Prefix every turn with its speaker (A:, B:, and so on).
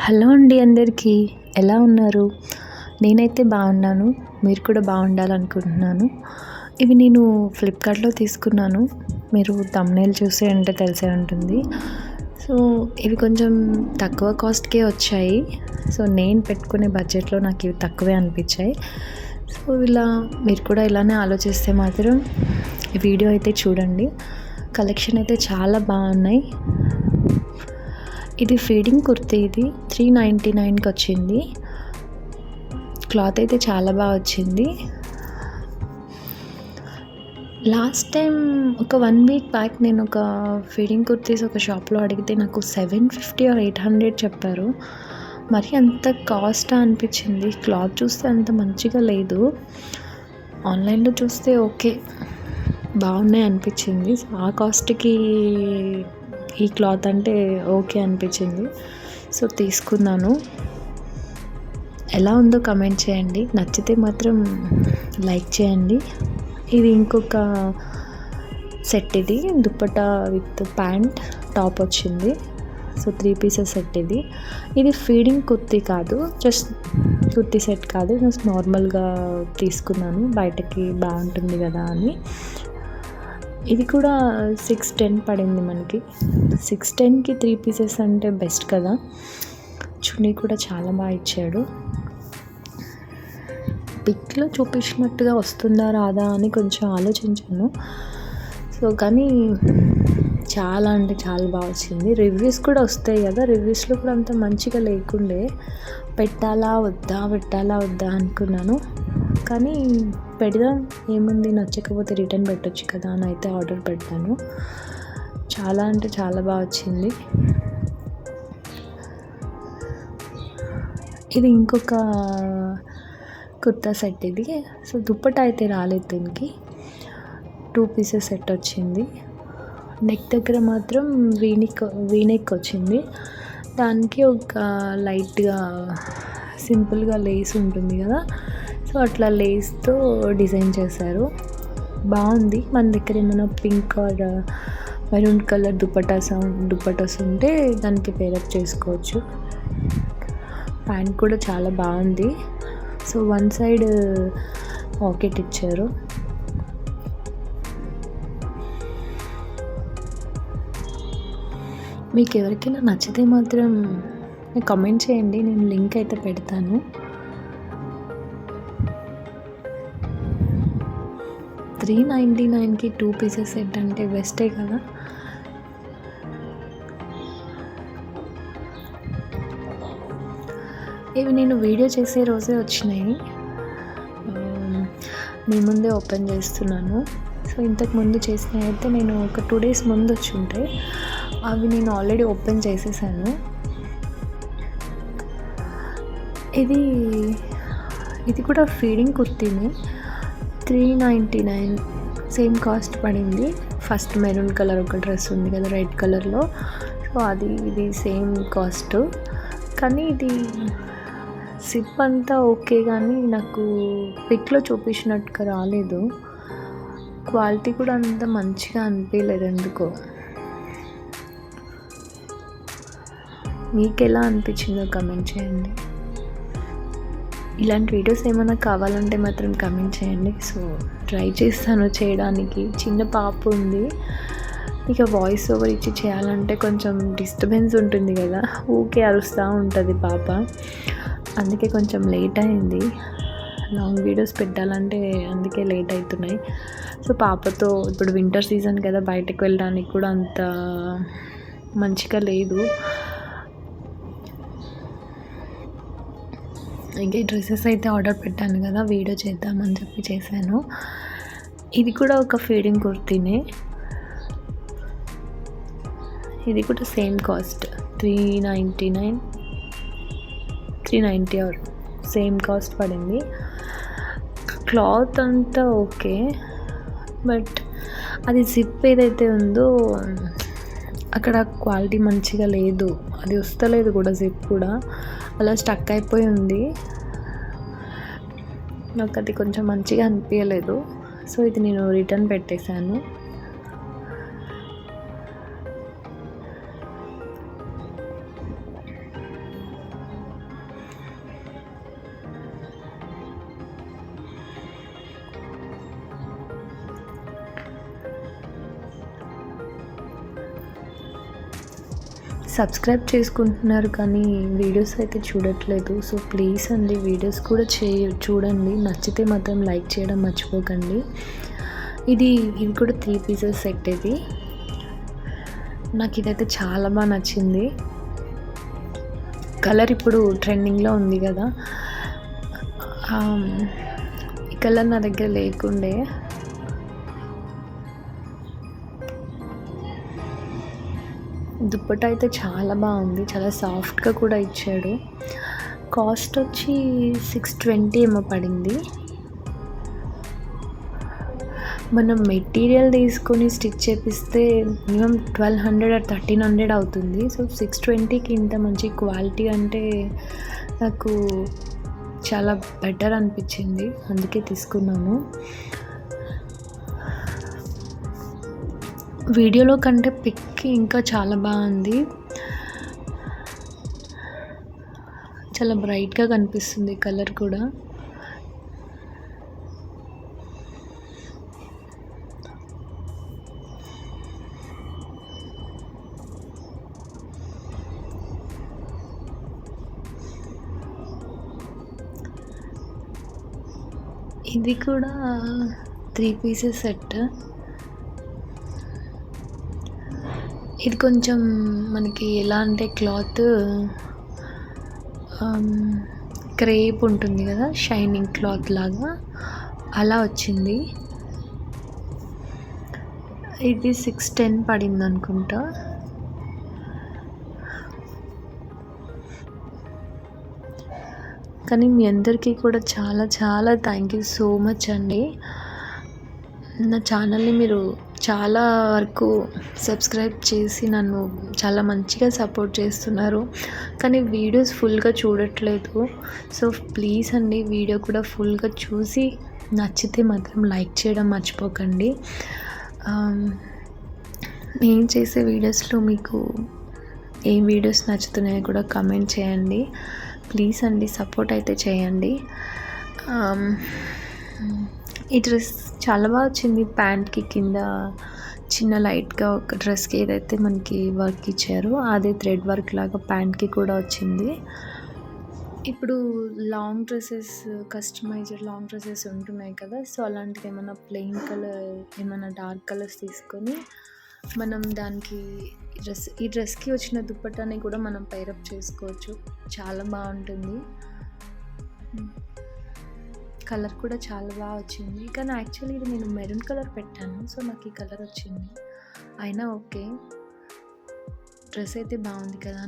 A: Hello అండి అందరికీ ఎలా ఉన్నారు? నేనైతే బాగున్నాను మీరు కూడా బాగుండాలనుకుంటున్నాను. ఇవి నేను ఫ్లిప్కార్ట్లో తీసుకున్నాను మీరు తమ్నేల్ చూసే అంటే తెలిసే ఉంటుంది. సో ఇవి కొంచెం తక్కువ కాస్ట్కే వచ్చాయి. సో నేను పెట్టుకునే బడ్జెట్లో నాకు ఇవి తక్కువే అనిపించాయి. సో ఇలా మీరు కూడా ఇలానే ఆలోచిస్తే మాత్రం వీడియో అయితే చూడండి. కలెక్షన్ అయితే చాలా బాగున్నాయి. ఇది ఫీడింగ్ కుర్తీ ఇది. త్రీ నైంటీ నైన్కి వచ్చింది. క్లాత్ అయితే చాలా బాగా వచ్చింది. లాస్ట్ టైం ఒక వన్ వీక్ బ్యాక్ నేను ఒక ఫీడింగ్ కుర్తీస్ ఒక షాప్లో అడిగితే నాకు seven fifty or eight hundred చెప్పారు. మరి అంత కాస్ట్ అనిపించింది. క్లాత్ చూస్తే అంత మంచిగా లేదు. ఆన్లైన్లో చూస్తే ఓకే. బాగున్నాయి అనిపించింది. ఆ కాస్ట్కి ఈ క్లాత్ అంటే ఓకే అనిపించింది. సో తీసుకున్నాను. ఎలా ఉందో కమెంట్ చేయండి. నచ్చితే మాత్రం లైక్ చేయండి. ఇది ఇంకొక సెట్ ఇది. దుప్పటా విత్ ప్యాంట్ టాప్ వచ్చింది. సో త్రీ పీసెస్ సెట్ ఇది. ఇది ఫీడింగ్ కుర్తీ కాదు. జస్ట్ కుర్తీ సెట్ కాదు. జస్ట్ నార్మల్గా తీసుకున్నాను. బయటకి బాగుంటుంది కదా అని. ఇది కూడా సిక్స్ టెన్ పడింది మనకి. సిక్స్ టెన్కి త్రీ పీసెస్ అంటే బెస్ట్ కదా. చున్నీ కూడా చాలా బాగా ఇచ్చాడు. పిక్లో చూపించినట్టుగా వస్తుందా రాదా అని కొంచెం ఆలోచించాను. సో కానీ చాలా అంటే చాలా బాగా వచ్చింది. రివ్యూస్ కూడా వస్తాయి కదా. రివ్యూస్లో కూడా అంత మంచిగా లేకుండే పెట్టాలా వద్దా పెట్టాలా వద్దా అనుకున్నాను. కానీ పెడదాం. ఏముంది? నచ్చకపోతే రిటర్న్ పెట్టచ్చు కదా అని అయితే ఆర్డర్ పెట్టాను చాలా అంటే చాలా బాగా వచ్చింది. ఇది ఇంకొక కుర్తా సెట్ ఇది. సో దుప్పట అయితే రాలేదు దీనికి. టూ పీసెస్ సెట్ వచ్చింది. నెక్ దగ్గర మాత్రం వీనెక్ వీనెక్ వచ్చింది. దానికి ఒక లైట్గా సింపుల్గా లేస్ ఉంటుంది కదా. సో అట్లా లేస్తో డిజైన్ చేశారు. బాగుంది. మన దగ్గర ఏమైనా pink or maroon colour dupattas dupattas ఉంటే దానికి పేరప్ చేసుకోవచ్చు. ప్యాంట్ కూడా చాలా బాగుంది. సో వన్ సైడ్ పాకెట్ ఇచ్చారు. మీకు ఎవరికైనా నచ్చితే మాత్రం కమెంట్ చేయండి. నేను లింక్ అయితే పెడతాను. త్రీ నైంటీ నైన్కి టూ పీసెస్ సెట్ అంటే బెస్టే కదా. ఇవి నేను వీడియో చేసే రోజే వచ్చినాయి. మీ ముందే ఓపెన్ చేస్తున్నాను. సో ఇంతకు ముందు చేసినవి అయితే నేను ఒక టూ డేస్ ముందు వచ్చి ఉంటే అవి నేను ఆల్రెడీ ఓపెన్ చేసేసాను. ఇది ఇది కూడా feeding కుర్తీని. Three ninety nine same cost పడింది. ఫస్ట్ మెరూన్ కలర్ ఒక డ్రెస్ ఉంది కదా రెడ్ కలర్లో. సో అది ఇది సేమ్ కాస్ట్. కానీ ఇది సిప్ అంతా ఓకే కానీ నాకు పిక్లో చూపించినట్టుగా రాలేదు. క్వాలిటీ కూడా అంత మంచిగా అనిపించలేదు ఎందుకో. మీకు ఎలా అనిపించిందో కమెంట్ చేయండి. ఇలాంటి వీడియోస్ ఏమైనా కావాలంటే మాత్రం కమెంట్ చేయండి. సో ట్రై చేస్తాను చేయడానికి. చిన్న పాప ఉంది. ఇక వాయిస్ ఓవర్ ఇచ్చి చేయాలంటే కొంచెం డిస్టర్బెన్స్ ఉంటుంది కదా. ఊకే అరుస్తూ ఉంటుంది పాప. అందుకే కొంచెం లేట్ అయింది. లాంగ్ వీడియోస్ పెట్టాలంటే అందుకే లేట్ అవుతున్నాయి. సో పాపతో ఇప్పుడు వింటర్ సీజన్ కదా బయటకు వెళ్ళడానికి కూడా అంత మంచిగా లేదు. ఇంకా ఈ డ్రెస్సెస్ అయితే ఆర్డర్ పెట్టాను కదా వీడియో చేద్దామని చెప్పి చేశాను. ఇది కూడా ఒక ఫీడింగ్ కుర్తీనే. ఇది కూడా same cost three ninety nine three ninety or same cost పడింది. క్లాత్ అంతా ఓకే బట్ అది జిప్ ఏదైతే ఉందో అక్కడ క్వాలిటీ మంచిగా లేదు. అది వస్తలేదు కూడా జిప్ కూడా. అలా స్టక్ అయిపోయి ఉంది. నాకు అది కొంచెం మంచిగా అనిపించలేదు సో ఇది నేను రిటర్న్ పెట్టేశాను. సబ్స్క్రైబ్ చేసుకుంటున్నారు కానీ వీడియోస్ అయితే చూడట్లేదు. సో ప్లీజ్ అండి వీడియోస్ కూడా చేయ చూడండి. నచ్చితే మాత్రం లైక్ చేయడం మర్చిపోకండి. ఇది ఇది కూడా త్రీ పీసెస్ సెట్ ఇది. నాకు ఇదైతే చాలా బాగా నచ్చింది. కలర్ ఇప్పుడు ట్రెండింగ్లో ఉంది కదా. ఈ కలర్ నా దగ్గర లేకుండే. దుప్పట అయితే చాలా బాగుంది. చాలా సాఫ్ట్గా కూడా ఇచ్చాడు. కాస్ట్ వచ్చి సిక్స్ ట్వంటీ ఏమో పడింది. మనం మెటీరియల్ తీసుకొని స్టిచ్ చేపిస్తే minimum twelve hundred or thirteen hundred అవుతుంది. సో సిక్స్ ట్వంటీకి ఇంత మంచి క్వాలిటీ అంటే నాకు చాలా బెటర్ అనిపించింది. అందుకే తీసుకున్నాను. వీడియోలో కంటే పిక్ ఇంకా చాలా బాగుంది చాలా బ్రైట్గా కనిపిస్తుంది కలర్ కూడా. ఇది కూడా త్రీ పీసెస్ సెట్ ఇది కొంచెం మనకి ఎలా అంటే క్లాత్ క్రేప్ ఉంటుంది కదా షైనింగ్ క్లాత్ లాగా. అలా వచ్చింది. ఇది సిక్స్ టెన్ పడింది అనుకుంటా. కానీ మీ అందరికీ కూడా చాలా చాలా థ్యాంక్ యూ సో మచ్ అండి. నా ఛానల్ని మీరు చాలా వరకు సబ్స్క్రైబ్ చేసి నన్ను చాలా మంచిగా సపోర్ట్ చేస్తున్నారు. కానీ వీడియోస్ ఫుల్గా చూడట్లేదు. సో ప్లీజ్ అండి వీడియో కూడా ఫుల్గా చూసి నచ్చితే మాత్రం లైక్ చేయడం మర్చిపోకండి. Um, నేను చేసే వీడియోస్లో మీకు ఏ వీడియోస్ నచ్చుతున్నాయో కూడా కమెంట్ చేయండి. ప్లీజ్ అండి సపోర్ట్ అయితే చేయండి. Um, ఈ డ్రెస్ చాలా బాగా వచ్చింది. ప్యాంట్కి కింద చిన్న లైట్గా ఒక డ్రెస్కి ఏదైతే మనకి వర్క్ ఇచ్చారో అది థ్రెడ్ వర్క్ లాగా ప్యాంట్కి కూడా వచ్చింది. ఇప్పుడు long dresses customized long dresses ఉంటున్నాయి కదా. సో అలాంటిది ఏమైనా ప్లెయిన్ కలర్ ఏమైనా డార్క్ కలర్స్ తీసుకొని మనం దానికి డ్రెస్ ఈ డ్రెస్కి వచ్చిన దుప్పటాన్ని కూడా మనం పైరప్ చేసుకోవచ్చు. చాలా బాగుంటుంది. కలర్ కూడా చాలా బాగా వచ్చింది. కానీ యాక్చువల్లీ ఇది నేను మెరూన్ కలర్ పెట్టాను. సో నాకు ఈ కలర్ వచ్చింది. అయినా ఓకే. డ్రెస్ అయితే బాగుంది కదా